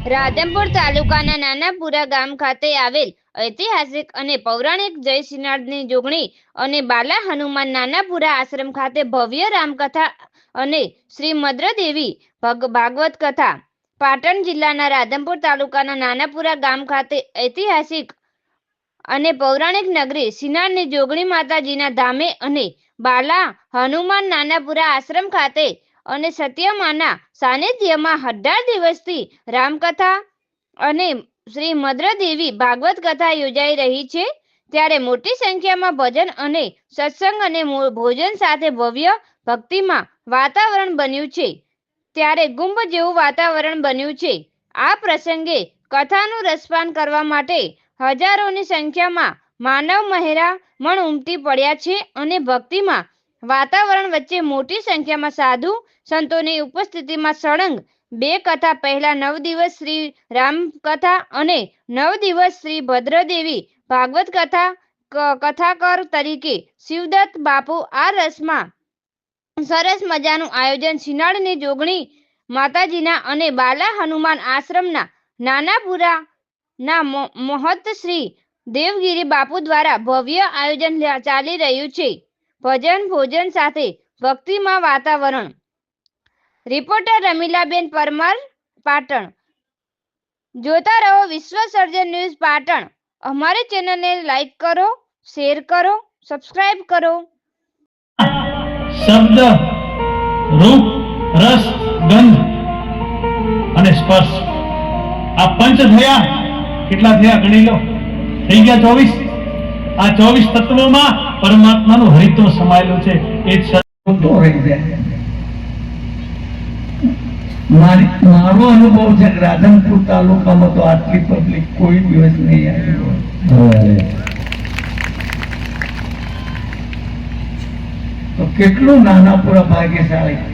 રાધનપુર તાલુકાના નાનાપુરા ગામ ખાતે આવેલ ઐતિહાસિક અને પૌરાણિક જય શ્રીનાથની જોગણી અને બાલા હનુમાન નાનાપુરા આશ્રમ ખાતે ભવ્ય રામકથા અને શ્રી મદ્રદેવી ભાગવત કથા. પાટણ જિલ્લાના રાધનપુર તાલુકાના નાનાપુરા ગામ ખાતે ઐતિહાસિક અને પૌરાણિક નગરી સિનારની જોગણી માતાજીના ધામે અને બાલા હનુમાન નાનાપુરા આશ્રમ ખાતે અને સત્યમાના સાનિધ્યમાં અઢાર દિવસથી રામકથા અને શ્રી મદ્રદેવી ભાગવત કથા યોજાઈ રહી છે. ત્યારે મોટી સંખ્યામાં ભજન અને સત્સંગ અને ભોજન સાથે ભવ્ય ભક્તિમાં વાતાવરણ બન્યું છે. ત્યારે ગુંબ જેવું વાતાવરણ બન્યું છે. આ પ્રસંગે કથાનું રસપાન કરવા માટે હજારોની સંખ્યામાં માનવ મહેરા મણ ઉમટી પડ્યા છે અને ભક્તિમાં વાતાવરણ વચ્ચે મોટી સંખ્યામાં સાધુ સંતોની ઉપસ્થિતિમાં સળંગ. બે કથા પહેલા નવ દિવસ શ્રી રામ કથા અને નવ દિવસ શ્રી ભદ્રદેવી ભાગવત કથા કથાકર તરીકે શિવદત્ત બાપુ આ રસમાં સરસ મજાનું આયોજન શિનાળની જોગણી માતાજીના અને બાલા હનુમાન આશ્રમના નાનાપુરા ના મહત મહંત શ્રી દેવગીરી બાપુ દ્વારા ભવ્ય આયોજન ચાલી રહ્યું છે. ભજન, ભોજન સાથે ભક્તિમાં વાતાવરણ. રિપોર્ટર રમીલાબેન પરમાર પાટણ. જોતા રહો વિશ્વ સર્જન ન્યૂઝ પાટણ. અમારી ચેનલને લાઈક કરો શેર કરો સબસ્ક્રાઇબ કરો. શબ્દ, રૂપ, રસ, ગંધ અને સ્પર્શ. આ પંચ થયા, કેટલા થયા ગણી લો? થઈ ગયા ચોવીસ? આ ચોવીસ તત્વોમાં પરમાત્માનું હરિત્વ સમાયેલું છે. એ મારી અનુભવ છે કે રાધનપુર તાલુકામાં તો આટલી પબ્લિક કોઈ દિવસ નહીં આવી તો કેટલું નાનાપુરા ભાગ્યશાળી